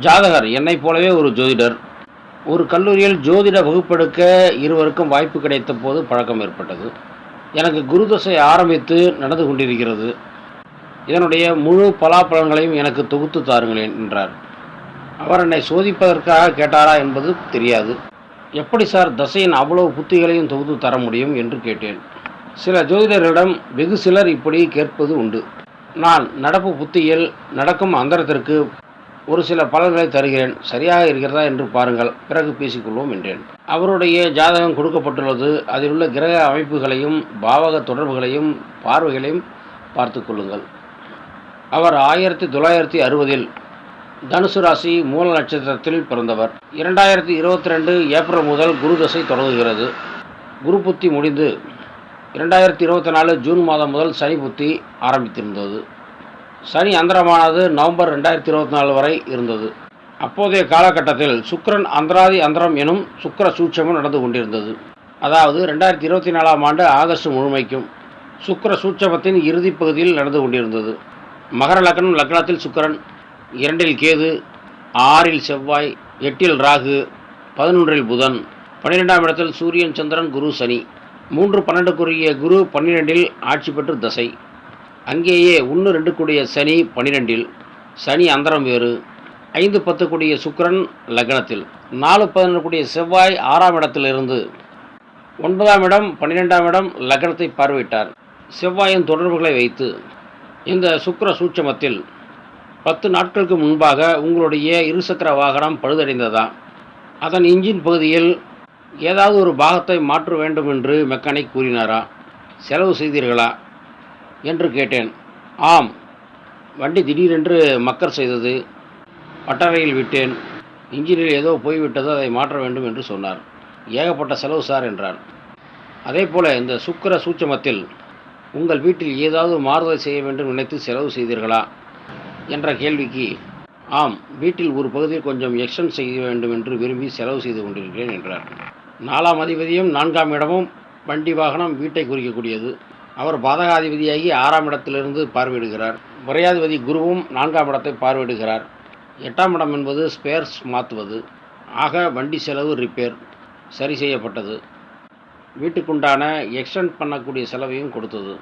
ஜாதகர் என்னைப் போலவே ஒரு ஜோதிடர். ஒரு கல்லூரியில் ஜோதிட வகுப்பெடுக்க இருவருக்கும் வாய்ப்பு கிடைத்த போது பழக்கம் ஏற்பட்டது. எனக்கு குருதசை ஆரம்பித்து நடந்து கொண்டிருக்கிறது. இதனுடைய முழு பலாபலன்களையும் எனக்கு தொகுத்து தாருங்களேன் என்றார். அவர் என்னை சோதிப்பதற்காக கேட்டாரா என்பது தெரியாது. எப்படி சார் தசையின் அவ்வளவு புத்திகளையும் தொகுத்து தர முடியும் என்று கேட்டேன். சில ஜோதிடர்களிடம் வெகு சிலர் இப்படி கேட்பது உண்டு. நான் நடப்பு புத்தியில் நடக்கும் அந்தரத்திற்கு ஒரு சில பலன்களை தருகிறேன். சரியாக இருக்கிறதா என்று பாருங்கள். பிறகு பேசிக்கொள்வோம் என்றேன். அவருடைய ஜாதகம் கொடுக்கப்பட்டுள்ளது. அதில் உள்ள கிரக அமைப்புகளையும் பாவக தொடர்புகளையும் பார்வைகளையும் பார்த்து கொள்ளுங்கள். அவர் ஆயிரத்தி தொள்ளாயிரத்தி அறுபதில் தனுசு ராசி மூல நட்சத்திரத்தில் பிறந்தவர். இரண்டாயிரத்தி இருபத்தி ரெண்டு ஏப்ரல் முதல் குரு தசை தொடங்குகிறது. குரு புத்தி முடிந்து இரண்டாயிரத்தி இருபத்தி நாலு ஜூன் மாதம் முதல் சனி புத்தி ஆரம்பித்திருந்தது. சனி அந்தரமானது நவம்பர் ரெண்டாயிரத்தி இருபத்தி நாலு வரை இருந்தது. அப்போதைய காலகட்டத்தில் சுக்கிரன் அந்தராதி அந்தரம் எனும் சுக்கர சூட்சமும் நடந்து கொண்டிருந்தது. அதாவது ரெண்டாயிரத்தி இருபத்தி நாலாம் ஆண்டு ஆகஸ்ட் முழுமைக்கும் சுக்கர சூட்சமத்தின் இறுதிப் பகுதியில் நடந்து கொண்டிருந்தது. மகர லக்னம் லக்னத்தில் சுக்கரன் இரண்டில் கேது ஆறில் செவ்வாய் எட்டில் ராகு பதினொன்றில் புதன் பன்னிரெண்டாம் இடத்தில் சூரியன் சந்திரன் குரு சனி மூன்று பன்னெண்டுக்குரிய குரு பன்னிரெண்டில் ஆட்சி பெற்று தசை. அங்கேயே ஒன்று ரெண்டு கூடிய சனி பன்னிரெண்டில் சனி அந்தரம் வேறு ஐந்து பத்து கூடிய சுக்கரன் லக்னத்தில் நாலு பதினொன்று கூடிய செவ்வாய் ஆறாம் இடத்திலிருந்து ஒன்பதாம் இடம் பன்னிரெண்டாம் இடம் லக்னத்தை பார்வையிட்டார். செவ்வாயின் தொடர்புகளை வைத்து இந்த சுக்கர சூட்சமத்தில் பத்து நாட்களுக்கு முன்பாக உங்களுடைய இருசக்கர வாகனம் பழுதடைந்ததா? அதன் இன்ஜின் பகுதியில் ஏதாவது ஒரு பாகத்தை மாற்ற வேண்டும் என்று மெக்கானிக் கூறினாரா? செலவு செய்தீர்களா? என்று கேட்டேன். ஆம் வண்டி திடீரென்று மக்கர் செய்தது. பட்டறையில் விட்டேன். இன்ஜினில் ஏதோ போய்விட்டது அதை மாற்ற வேண்டும் என்று சொன்னார். ஏகப்பட்ட செலவு சார் என்றார். அதே போல இந்த சுக்கிர சூட்சமத்தில் உங்கள் வீட்டில் ஏதாவது மாறுதல் செய்ய வேண்டும் நினைத்து செலவு செய்தீர்களா? என்ற கேள்விக்கு ஆம் வீட்டில் ஒரு பகுதியில் கொஞ்சம் எக்ஸ்டன் செய்ய வேண்டும் என்று விரும்பி செலவு செய்து கொண்டிருக்கிறேன் என்றார். நாலாம் அதிபதியும் நான்காம் இடமும் வண்டி வாகனம் வீட்டை குறிக்கக்கூடியது. அவர் பாதகாதிபதியாகி ஆறாம் இடத்திலிருந்து பார்வையிடுகிறார். விரையாதிபதி குருவும் நான்காம் இடத்தை பார்வையிடுகிறார். எட்டாம் இடம் என்பது ஸ்பேர்ஸ் மாற்றுவது ஆக வண்டி செலவு ரிப்பேர் சரி செய்யப்பட்டது. வீட்டுக்குண்டான எக்ஸ்டெண்ட் பண்ணக்கூடிய செலவையும் கொடுத்தது.